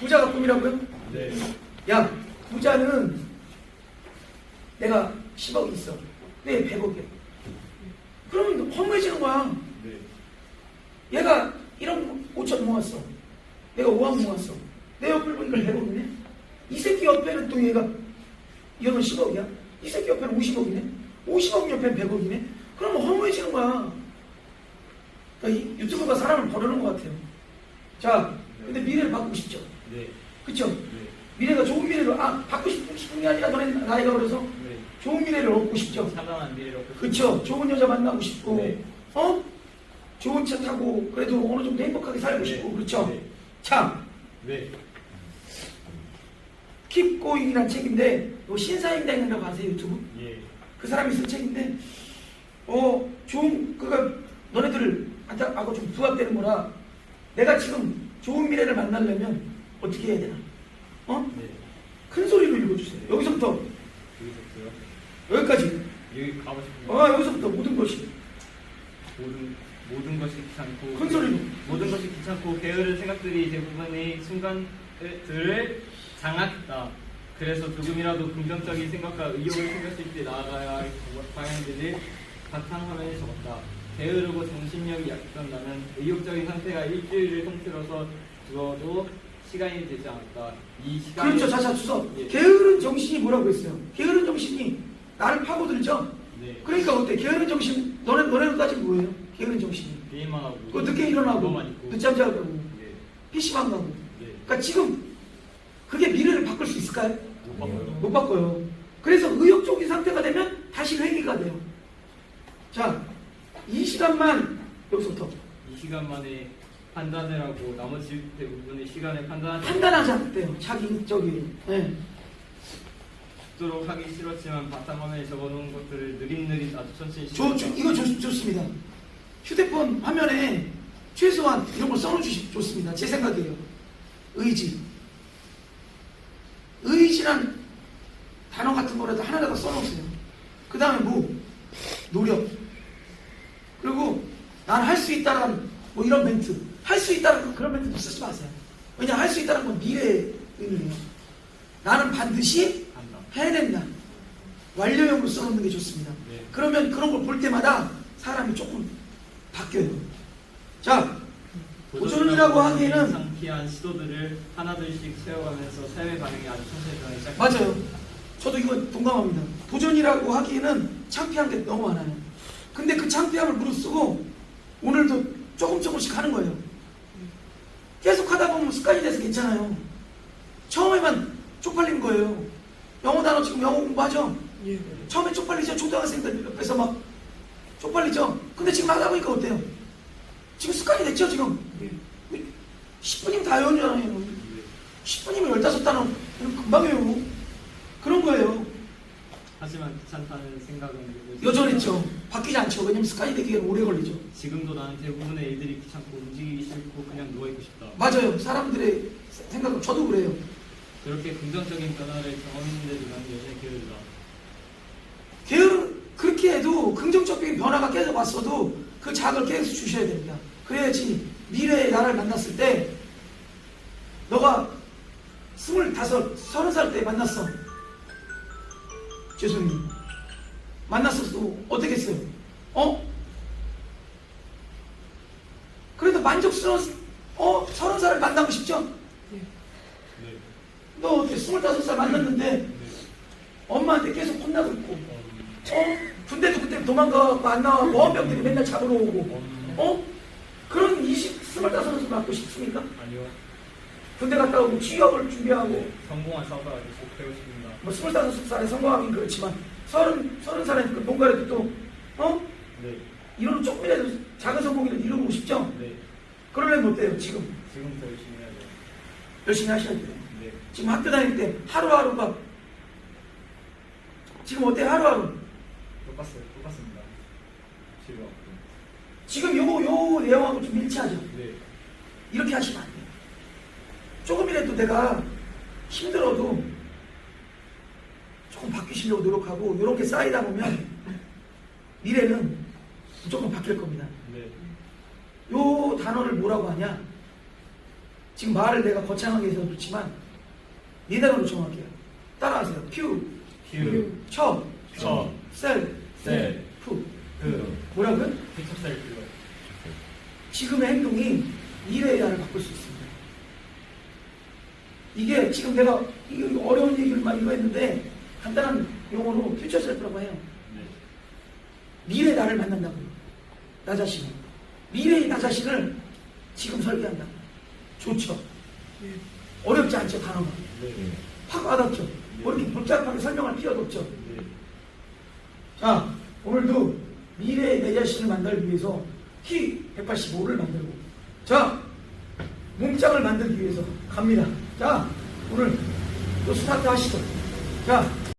부자가 꿈이라고요? 네. 야, 부자는 내가 10억 있어. 내 100억이야. 그러면 허무해지는 거야. 네. 얘가 1억 5천 모았어. 내가 5억 모았어. 내 옆을 보니까 100억이네. 이 새끼 옆에는 또 얘가 이거는 10억이야. 이 새끼 옆에는 50억이네. 50억 옆에는 100억이네. 그러면 허무해지는 거야. 그러니까 이 유튜브가 사람을 버르는 것 같아요. 자, 근데 미래를 바꾸고 싶죠. 네. 그쵸? 네. 미래가 좋은 미래를, 아, 바꾸고 싶- 싶은 게 아니라 너네 나이가 그래서 네. 좋은 미래를 얻고 싶죠. 찬란한 미래로. 그쵸? 좋은 여자 만나고 싶고, 네. 어? 좋은 차 타고, 그래도 어느 정도 행복하게 살고 네. 싶고, 그렇죠? 네. 자, 네. 킵고잉이라는 책인데, 요 신사임당이라고 아세요, 유튜브? 예. 그 사람이 쓴 책인데, 어, 좋은, 그가, 너네들한테 하고 좀 부합되는 거라, 내가 지금 좋은 미래를 만나려면 어떻게 해야 되나? 어? 네. 큰 소리로 읽어주세요. 여기서부터, 여기서부터요. 여기까지. 여기 가고 싶은 어, 여기서부터 모든 것이. 모든 모든 것이 귀찮고 큰 소리로. 모든 것이 귀찮고 게으른 생각들이 대부분의 순간들을 장악했다. 그래서 조금이라도 긍정적인 생각과 의욕을 생겼을 때 나아가야 할 방향들을 바탕화면에 적었다. 게으르고 정신력이 약했던 나는 의욕적인 상태가 일주일을 통틀어서 두어도 시간이 되지 않았다. 이 시간이 그렇죠. 자자 주서. 예. 게으른 정신이 뭐라고 했어요? 게으른 정신이 나를 파고들죠? 네. 그러니까 어때? 게으른 정신, 너네, 너네는 따지면 뭐예요? 게으른 정신이. 게임만 하고 그 늦게 일어나고, 있고 늦잠 자고, 네. PC방 가고. 네. 그러니까 지금 그게 미래를 바꿀 수 있을까요? 못 바꿔요. 못 바꿔요. 그래서 의욕적인 상태가 되면 다시 회귀가 돼요. 자, 이 시간만 여기서부터 이 시간 만에 판단을 하고 나머지 대부분의 시간을 판단하지 판단하지 않대요. 자기 저기. 네. 않도록 하기 싫었지만 바탕화면에 적어놓은 것들을 느릿느릿 아주 천천히 조, 조, 이거 좋, 좋습니다. 휴대폰 화면에 최소한 이런 걸 써놓으시 좋습니다. 제 생각이에요. 의지. 의지란 단어 같은 거라도 하나라도 써놓으세요. 그 다음에 뭐? 노력. 그리고 난 할 수 있다라는 뭐 이런 멘트. 할 수 있다는 그런 멘트 쓰지 마세요. 왜냐 할 수 있다는 건 미래의 의미예요. 나는 반드시. 해낸다. 완료형으로 써놓는 게 좋습니다. 네. 그러면 그런 걸 볼 때마다 사람이 조금 바뀌어요. 자, 도전이라고 하기에는 상피한 시도들을 하나둘씩 세워가면서 삶의 반응이 아주 천천히 변하기 시작. 맞아요. 저도 이거 동감합니다. 도전이라고 하기에는 창피한 게 너무 많아요. 근데 그 창피함을 무릅쓰고 오늘도 조금 조금씩 하는 거예요. 계속 하다 보면 습관이 돼서 괜찮아요. 처음에만 쪽팔린 거예요. 영어 단어 지금 영어 공부하죠? 처음에 쪽팔리죠? 초등학생들 옆에서 막 쪽팔리죠? 근데 지금 하다 보니까 어때요? 지금 습관이 됐죠, 지금? 10분이면 다 외우잖아요. 10분이면 15단어 금방 외우고 그런 거예요. 하지만 귀찮다는 생각은 여전했죠. 바뀌지 않죠. 왜냐면 습관이 되기에는 오래 걸리죠. 지금도 나는 대부분의 일들이 귀찮고 움직이기 싫고 누워 있고 싶다. 맞아요. 사람들의 생각은 저도 그래요. 그렇게 긍정적인 변화를 경험했는데도 나는 여전히 게으르다. 게으른 그렇게 해도 긍정적인 변화가 계속 왔어도 그 자극을 계속 주셔야 됩니다. 그래야지 미래의 나를 만났을 때 너가 스물다섯, 서른 살 때 만났어. 죄송해요. 만났어도 어떻게 했어요? 어? 그래도 만족스러운 어? 서른 만나고 싶죠? 네. 너 어때? 스물다섯 살 만났는데 네. 엄마한테 계속 혼나고 있고 어? 군대도 그때 도망가고 안 나와 보안병들이 맨날 잡으러 오고 어? 그런 20, 25살 맞고 싶습니까? 아니요. 군대 갔다 오고 취업을 준비하고 성공한 사업가가 꼭 되고 싶습니다. 뭐 25살에 성공하긴 그렇지만 30, 30살에 그 뭔가라도 또 어? 네. 이런 조금이라도 작은 성공이라도 이루고 싶죠? 네. 그러려면 어때요? 지금 지금부터 열심히 해야죠. 열심히 하셔야 돼요 네. 지금 학교 다닐 때 하루하루가 지금 어때요? 하루하루 똑같어요. 똑같습니다. 지금. 지금 요, 요 내용하고 좀 일치하죠? 네. 이렇게 하시면 안 돼요. 조금이라도 내가 힘들어도 조금 바뀌시려고 노력하고 이렇게 쌓이다 보면 미래는 무조건 바뀔 겁니다. 네. 요 단어를 뭐라고 하냐? 지금 말을 내가 거창하게 해서 그렇지만 네 단어로 정할게요. 따라하세요. 퓨, 큐, 처, 처, 셀, 셀, 푸. 그, 뭐라고요? 그거. 지금의 행동이 미래의 나를 바꿀 수 있습니다. 이게 지금 내가 이거 어려운 얘기를 막 이거 했는데 간단한 용어로 퓨처 셀프라고 해요. 네. 미래 나를 만난다고요. 나 자신을. 미래의 나 자신을 지금 설계한다. 좋죠. 어렵지 않죠, 단어가. 네. 확 와닿죠. 뭐 이렇게 복잡하게 설명할 필요도 없죠. 네. 자, 오늘도 미래의 내 자신을 만들기 위해서 키 185를 만들고, 자, 몸짱을 만들기 위해서 갑니다. 자, 오늘 또 스타트 하시죠. 자,